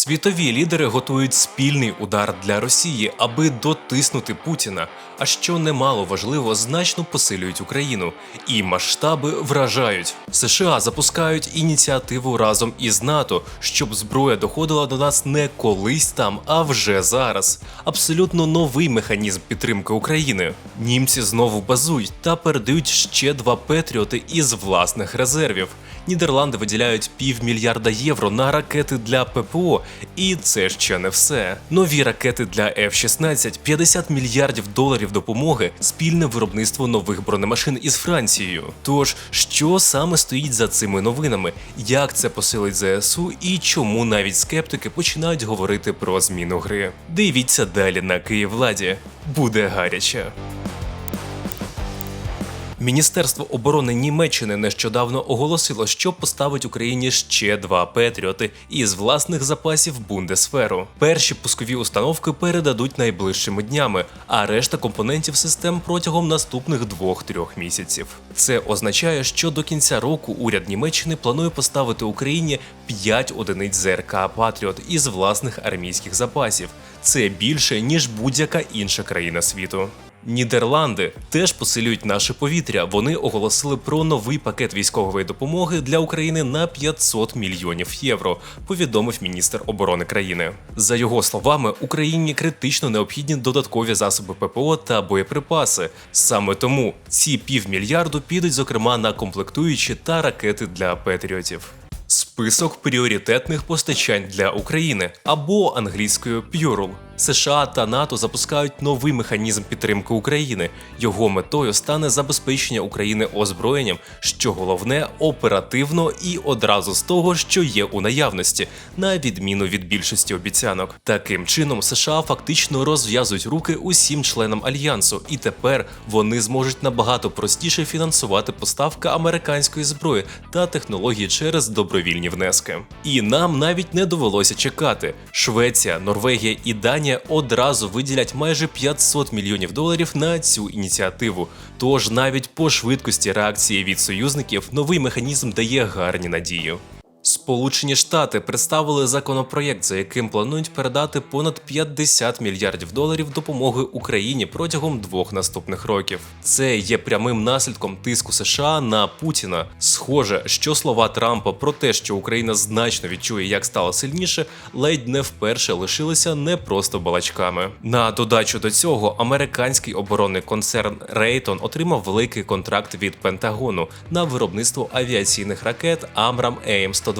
Світові лідери готують спільний удар для Росії, аби дотиснути Путіна. А що немало важливо, значно посилюють Україну. І масштаби вражають. США запускають ініціативу разом із НАТО, щоб зброя доходила до нас не колись там, а вже зараз. Абсолютно новий механізм підтримки України. Німці знову базують та передають ще два Петріоти із власних резервів. Нідерланди виділяють півмільярда євро на ракети для ППО, і це ще не все. Нові ракети для F-16, 50 мільярдів доларів допомоги, спільне виробництво нових бронемашин із Францією. Тож, що саме стоїть за цими новинами, як це посилить ЗСУ і чому навіть скептики починають говорити про зміну гри? Дивіться далі на Київладі. Буде гаряче. Міністерство оборони Німеччини нещодавно оголосило, що поставить Україні ще два Петріоти із власних запасів Бундесферу. Перші пускові установки передадуть найближчими днями, а решта компонентів систем протягом наступних двох-трьох місяців. Це означає, що до кінця року уряд Німеччини планує поставити Україні 5 одиниць ЗРК Патріот із власних армійських запасів. Це більше ніж будь-яка інша країна світу. Нідерланди теж посилюють наше повітря. Вони оголосили про новий пакет військової допомоги для України на 500 мільйонів євро. Повідомив міністр оборони країни. За його словами, Україні критично необхідні додаткові засоби ППО та боєприпаси. Саме тому ці півмільярду підуть, зокрема, на комплектуючі та ракети для патріотів. Список пріоритетних постачань для України або англійською Purl. США та НАТО запускають новий механізм підтримки України. Його метою стане забезпечення України озброєнням, що головне оперативно і одразу з того, що є у наявності, на відміну від більшості обіцянок. Таким чином, США фактично розв'язують руки усім членам альянсу, і тепер вони зможуть набагато простіше фінансувати поставки американської зброї та технології через добровільні внески. І нам навіть не довелося чекати. Швеція, Норвегія і Данія одразу виділять майже 500 мільйонів доларів на цю ініціативу. Тож навіть по швидкості реакції від союзників новий механізм дає гарні надії. Сполучені Штати представили законопроєкт, за яким планують передати понад 50 мільярдів доларів допомоги Україні протягом двох наступних років. Це є прямим наслідком тиску США на Путіна. Схоже, що слова Трампа про те, що Україна значно відчує, як стало сильніше, ледь не вперше лишилися не просто балачками. На додачу до цього, американський оборонний концерн Рейтон отримав великий контракт від Пентагону на виробництво авіаційних ракет Амрам Ейм 120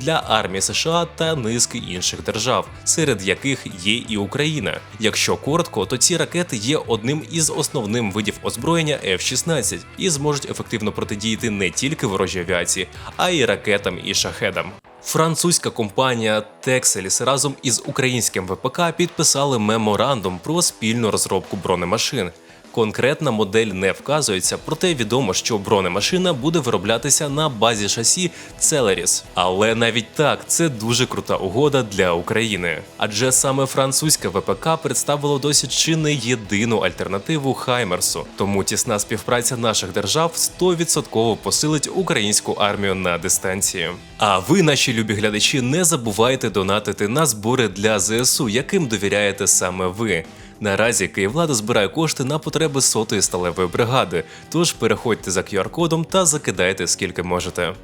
для армії США та низки інших держав, серед яких є і Україна. Якщо коротко, то ці ракети є одним із основним видів озброєння F-16 і зможуть ефективно протидіяти не тільки ворожій авіації, а й ракетам і шахедам. Французька компанія Texelis разом із українським ВПК підписали меморандум про спільну розробку бронемашин. Конкретна модель не вказується, проте відомо, що бронемашина буде вироблятися на базі шасі Celeris. Але навіть так, це дуже крута угода для України. Адже саме французьке ВПК представило досі чи не єдину альтернативу Хаймерсу. Тому тісна співпраця наших держав 100% посилить українську армію на дистанції. А ви, наші любі глядачі, не забувайте донатити на збори для ЗСУ, яким довіряєте саме ви. Наразі Київлада збирає кошти на потреби сотої сталевої бригади. Тож переходьте за QR-кодом та закидайте скільки можете.